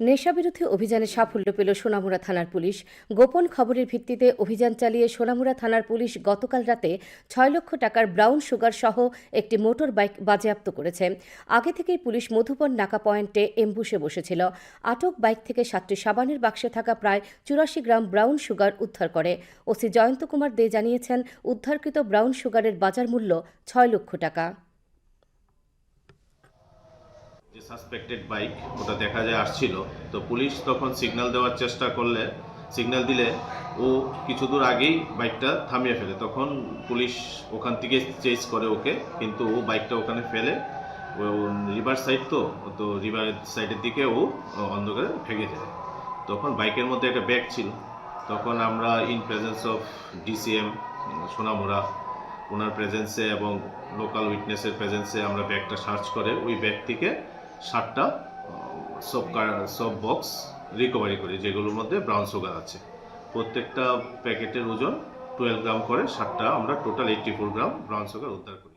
নেশাবিরোধী অভিযানে সাফল্য পেল সোনামুড়া থানার পুলিশ। গোপন খবরের ভিত্তিতে অভিযান চালিয়ে সোনামুড়া থানার পুলিশ গতকাল রাতে ছয় লক্ষ টাকার ব্রাউন সুগার সহ একটি মোটর বাইক বাজেয়াপ্ত করেছে। আগে থেকেই পুলিশ মধুবন নাকা পয়েন্টে এম্বুসে বসেছিল। আটক বাইক থেকে সাতটি সাবানের বাক্সে থাকা প্রায় চুরাশি গ্রাম ব্রাউন সুগার উদ্ধার করে। ওসি জয়ন্ত কুমার দে জানিয়েছেন, উদ্ধারকৃত ব্রাউন সুগারের বাজার মূল্য ছয় লক্ষ টাকা। যে সাসপেক্টেড বাইক ওটা দেখা যায় আসছিল, তো পুলিশ তখন সিগন্যাল দেওয়ার চেষ্টা করলে সিগন্যাল দিলে ও কিছু দূর আগেই বাইকটা থামিয়ে ফেলে। তখন পুলিশ ওখান থেকে চেস করে ওকে, কিন্তু ও বাইকটা ওখানে ফেলে। ও রিভার সাইড তো তো রিভার সাইডের দিকে ও অন্ধকারে ভেঙে যায়। তখন বাইকের মধ্যে একটা ব্যাগ ছিল। তখন আমরা in presence of DCM Sonamura, ওনার প্রেজেন্সে এবং লোকাল উইটনেসের প্রেজেন্সে আমরা ব্যাগটা সার্চ করে ওই ব্যাগ থেকে ষাটটা সব সব বক্স রিকভারি করি, যেগুলোর মধ্যে ব্রাউন সুগার আছে। প্রত্যেকটা প্যাকেটের ওজন টুয়েলভ গ্রাম করে, সাতটা আমরা total eighty four gram brown sugar উদ্ধার করি।